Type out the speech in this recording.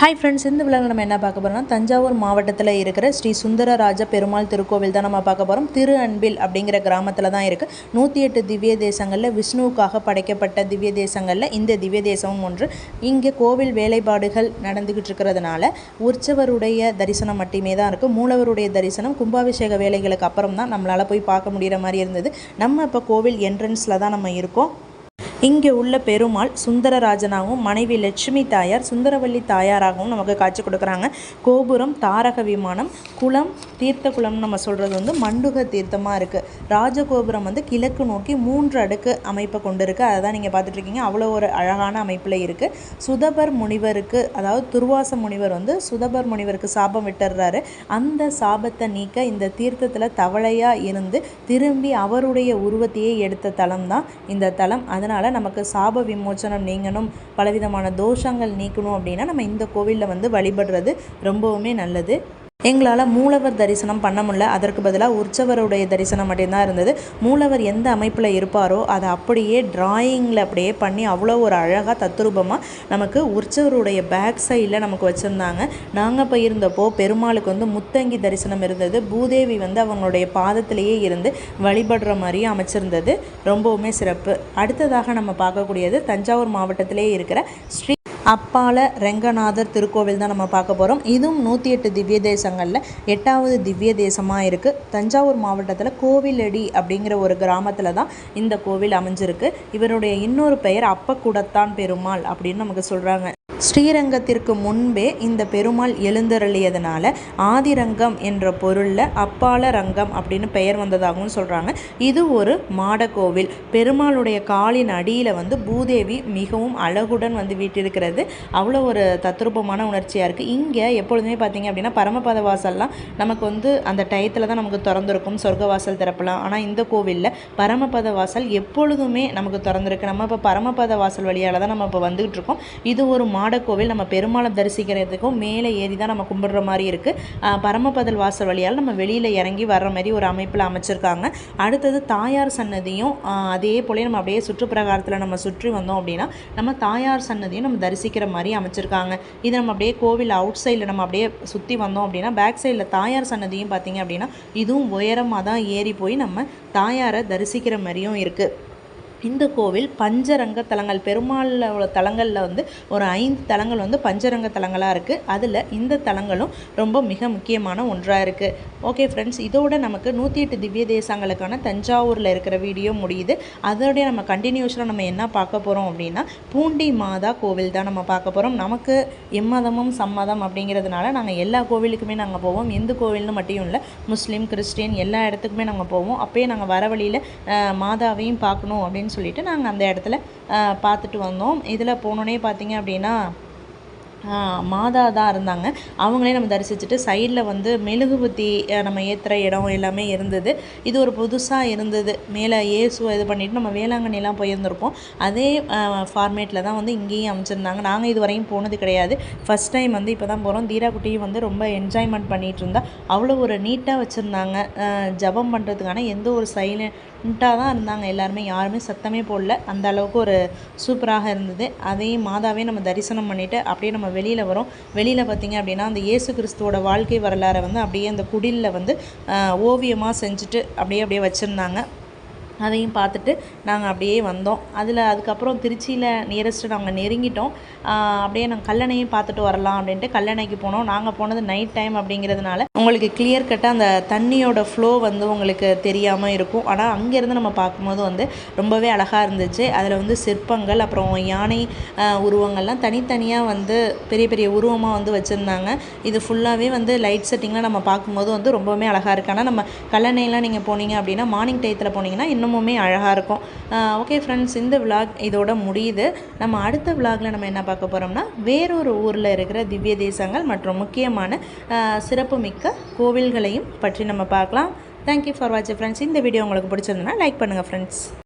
Hi friends இந்த விழாவில் நம்ம என்ன பார்க்க போகிறோம்னா தஞ்சாவூர் மாவட்டத்தில் இருக்கிற ஸ்ரீ சுந்தரராஜ பெருமாள் திருக்கோவில் தான் நம்ம பார்க்க போகிறோம் திரு அன்பில் அப்படிங்கிற கிராமத்தில் தான் இருக்குது நூற்றி எட்டு திவ்ய தேசங்களில் விஷ்ணுவுக்காக படைக்கப்பட்ட திவ்ய தேசங்களில் இந்த திவ்ய தேசமும் ஒன்று. இங்கே கோவில் வேலைப்பாடுகள் நடந்துக்கிட்டு இருக்கிறதுனால உற்சவருடைய தரிசனம் மட்டுமே தான் இருக்குது மூலவருடைய தரிசனம் கும்பாபிஷேக வேலைகளுக்கு அப்புறம் தான் நம்மளால் போய் பார்க்க முடிகிற மாதிரி இருந்தது. நம்ம இப்போ கோவில் என்ட்ரன்ஸில் தான் நம்ம இருக்கோம். இங்கே உள்ள பெருமாள் சுந்தரராஜனாகவும் மனைவி லட்சுமி தாயார் சுந்தரவல்லி தாயாராகவும் நமக்கு காட்சி கொடுக்குறாங்க. கோபுரம் தாரக விமானம் குளம் தீர்த்த குளம்னு நம்ம சொல்கிறது வந்து மண்டுக தீர்த்தமாக இருக்குது ராஜகோபுரம் வந்து கிழக்கு நோக்கி மூன்று அடுக்கு அமைப்பை கொண்டு இருக்குது அதை தான் நீங்கள் பார்த்துட்ருக்கீங்க அவ்வளோ ஒரு அழகான அமைப்பில் இருக்குது சுதபர் முனிவருக்கு அதாவது துர்வாச முனிவர் வந்து சுதபர் முனிவருக்கு சாபம் விட்டுறாரு அந்த சாபத்தை நீக்க இந்த தீர்த்தத்தில் தவளையாக இருந்து திரும்பி அவருடைய உருவத்தையே எடுத்த தலம் தான் இந்த தலம். அதனால் நமக்கு சாப விமோச்சனம் நீங்கணும் பலவிதமான தோஷங்கள் நீக்கணும் அப்படின்னா நம்ம இந்த கோவிலில் வந்து வழிபடுறது ரொம்பவுமே நல்லது. எங்களால் மூலவர் தரிசனம் பண்ண முடியல. அதற்கு பதிலாக உற்சவருடைய தரிசனம் மட்டும்தான் இருந்தது. மூலவர் எந்த அமைப்பில் இருப்பாரோ அதை அப்படியே டிராயிங்கில் அப்படியே பண்ணி அவ்வளோ ஒரு அழகாக தத்ரூபமாக நமக்கு உற்சவருடைய பேக் சைடில் நமக்கு வச்சுருந்தாங்க. நாங்கள் போயிருந்தப்போ பெருமாளுக்கு வந்து முத்தங்கி தரிசனம் இருந்தது. பூதேவி வந்து அவங்களுடைய பாதத்திலேயே இருந்து வழிபடுற மாதிரியும் அமைச்சிருந்தது. ரொம்பவுமே சிறப்பு. அடுத்ததாக நம்ம பார்க்கக்கூடியது தஞ்சாவூர் மாவட்டத்திலே இருக்கிற ஸ்ரீ அப்பால ரெங்கநாதர் திருக்கோவில் தான் நம்ம பார்க்க போகிறோம் இதுவும் நூற்றி எட்டு திவ்ய தேசங்களில் எட்டாவது திவ்ய தேசமாக இருக்குது தஞ்சாவூர் மாவட்டத்தில் கோவிலடி அப்படிங்கிற ஒரு கிராமத்தில் தான் இந்த கோவில் அமைஞ்சிருக்கு. இவருடைய இன்னொரு பெயர் அப்பக்குடத்தான் பெருமாள் அப்படின்னு நமக்கு சொல்கிறாங்க ஸ்ரீரங்கத்திற்கு முன்பே இந்த பெருமாள் எழுந்தருளியதுனால ஆதிரங்கம் என்ற பொருளில் அப்பால ரங்கம் அப்படின்னு பெயர் வந்ததாகவும் சொல்கிறாங்க இது ஒரு மாடக்கோவில். பெருமாளுடைய காலின் அடியில் வந்து பூதேவி மிகவும் அழகுடன் வந்து வீட்டிருக்கிறது. அவ்வளோ ஒரு தத்ரூபமான உணர்ச்சியாக இருக்குது இங்கே எப்பொழுதுமே பார்த்திங்க அப்படின்னா பரமபத வாசல்லாம் நமக்கு வந்து அந்த டயத்தில் தான் நமக்கு திறந்துருக்கும். சொர்க்க வாசல் திறப்பலாம். ஆனால் இந்த கோவிலில் பரமபத வாசல் எப்பொழுதுமே நமக்கு திறந்துருக்கு. நம்ம இப்போ பரமபத வாசல் வழியால் தான் நம்ம இப்போ வந்துக்கிட்டு இருக்கோம். இது ஒரு மாட மாடக்கோவில் நம்ம பெருமாளை தரிசிக்கிறதுக்கும் மேலே ஏறி தான் நம்ம கும்பிடுற மாதிரி இருக்குது பரமபதல் வாசல் வழியால் நம்ம வெளியில் இறங்கி வர்ற மாதிரி ஒரு அமைப்பில் அமைச்சிருக்காங்க. அடுத்தது தாயார் சன்னதியும் அதே போலே நம்ம அப்படியே சுற்றுப்பிரகாரத்தில் நம்ம சுற்றி வந்தோம் அப்படின்னா நம்ம தாயார் சன்னதியும் நம்ம தரிசிக்கிற மாதிரி அமைச்சிருக்காங்க. இது நம்ம அப்படியே கோவில் அவுட் சைடில் நம்ம அப்படியே சுற்றி வந்தோம் அப்படின்னா பேக் சைடில் தாயார் சன்னதியும் பார்த்திங்க அப்படின்னா இதுவும் உயரமாக தான் ஏறி போய் நம்ம தாயாரை தரிசிக்கிற மாதிரியும் இருக்குது இந்த கோவில் பஞ்சரங்க தலங்கள் பெருமாளில் உள்ள தலங்களில் வந்து ஒரு ஐந்து தலங்கள் வந்து பஞ்சரங்க தலங்களாக இருக்குது அதில் இந்த தலங்களும் ரொம்ப மிக முக்கியமான ஒன்றாக இருக்குது ஓகே ஃப்ரெண்ட்ஸ் இதோட நமக்கு நூற்றி எட்டு திவ்ய தேசங்களுக்கான தஞ்சாவூரில் இருக்கிற வீடியோ முடியுது. அதோடைய நம்ம கண்டினியூஷனாக நம்ம என்ன பார்க்க போகிறோம் அப்படின்னா பூண்டி மாதா கோவில் தான் நம்ம பார்க்க போகிறோம் நமக்கு எம்மதமும் சம்மதம் அப்படிங்கிறதுனால நாங்கள் எல்லா கோவிலுக்குமே நாங்கள் போவோம். இந்து கோவில்னு மட்டும் இல்லை முஸ்லீம் கிறிஸ்டின் எல்லா இடத்துக்குமே நாங்கள் போவோம். அப்போயே நாங்கள் வர வழியில் மாதாவையும் பார்க்கணும் அப்படின்னு அப்படின்னு சொல்லிட்டு நாங்கள் அந்த இடத்துல பார்த்துட்டு வந்தோம். இதில் போனோன்னே பார்த்தீங்க அப்படின்னா மாதா தான் இருந்தாங்க. அவங்களே நம்ம தரிசிச்சுட்டு சைடில் வந்து மெழுகுபத்தி நம்ம ஏற்றுற இடம் எல்லாமே இருந்தது. இது ஒரு புதுசாக இருந்தது. மேலே ஏசுவை இது பண்ணிவிட்டு நம்ம வேளாங்கண்ணிலாம் போயிருந்திருப்போம். அதே ஃபார்மேட்டில் தான் வந்து இங்கேயும் அமைச்சிருந்தாங்க. நாங்கள் இது வரையும் போனது கிடையாது. ஃபஸ்ட் டைம் வந்து இப்போ தான் போகிறோம் தீராக்குட்டியும் வந்து ரொம்ப என்ஜாய்மெண்ட் பண்ணிகிட்டு இருந்தா. அவ்வளோ ஒரு நீட்டாக வச்சுருந்தாங்க. ஜபம் பண்ணுறதுக்கான எந்த ஒரு நீட்டாக தான் இருந்தாங்க. எல்லாருமே யாருமே சத்தமே போடல. அந்த அளவுக்கு ஒரு சூப்பராக இருந்தது. அதையும் மாதாவே நம்ம தரிசனம் பண்ணிவிட்டு அப்படியே நம்ம வெளியில் வரோம். வெளியில் பார்த்திங்க அப்படின்னா அந்த இயேசு கிறிஸ்துவோட வாழ்க்கை வரலாறை வந்து அப்படியே அந்த குடிலில் வந்து ஓவியமாக செஞ்சுட்டு அப்படியே அப்படியே வச்சுருந்தாங்க. அதையும் பார்த்துட்டு நாங்கள் அப்படியே வந்தோம். அதில் அதுக்கப்புறம் திருச்சியில் நியரஸ்ட்டு நாங்கள் நெருங்கிட்டோம். அப்படியே நாங்கள் கல்லணையும் பார்த்துட்டு வரலாம் அப்படின்ட்டு கல்லணைக்கு போனோம். நாங்கள் போனது நைட் டைம் அப்படிங்கிறதுனால உங்களுக்கு கிளியர் கட்டாக அந்த தண்ணியோட ஃப்ளோ வந்து உங்களுக்கு தெரியாமல் இருக்கும். ஆனால் அங்கேருந்து நம்ம பார்க்கும்போது வந்து ரொம்பவே அழகாக இருந்துச்சு. அதில் வந்து சிற்பங்கள் அப்புறம் யானை உருவங்கள்லாம் தனித்தனியாக வந்து பெரிய பெரிய உருவமாக வந்து வச்சுருந்தாங்க. இது ஃபுல்லாகவே வந்து லைட் செட்டிங்லாம் நம்ம பார்க்கும்போது வந்து ரொம்பவுமே அழகாக இருக்குது ஆனால் நம்ம கல்லணையெல்லாம் நீங்கள் போனீங்க அப்படின்னா மார்னிங் டயத்தில் போனீங்கன்னா இன்னமுமே அழகாக இருக்கும். ஓகே ஃப்ரெண்ட்ஸ் இந்த விலாக் இதோட முடியுது. நம்ம அடுத்த விலாகில் நம்ம என்ன பார்க்க போகிறோம்னா வேறொரு ஊரில் இருக்கிற திவ்ய தேசங்கள் மற்றும் முக்கியமான சிறப்புமிக்க கோவில்களையும் பற்றி நம்ம பார்க்கலாம். தேங்க்யூ ஃபார் வாட்சிங் ஃப்ரெண்ட்ஸ் இந்த வீடியோ உங்களுக்கு பிடிச்சிருந்தனா லைக் பண்ணுங்கள் ஃப்ரெண்ட்ஸ்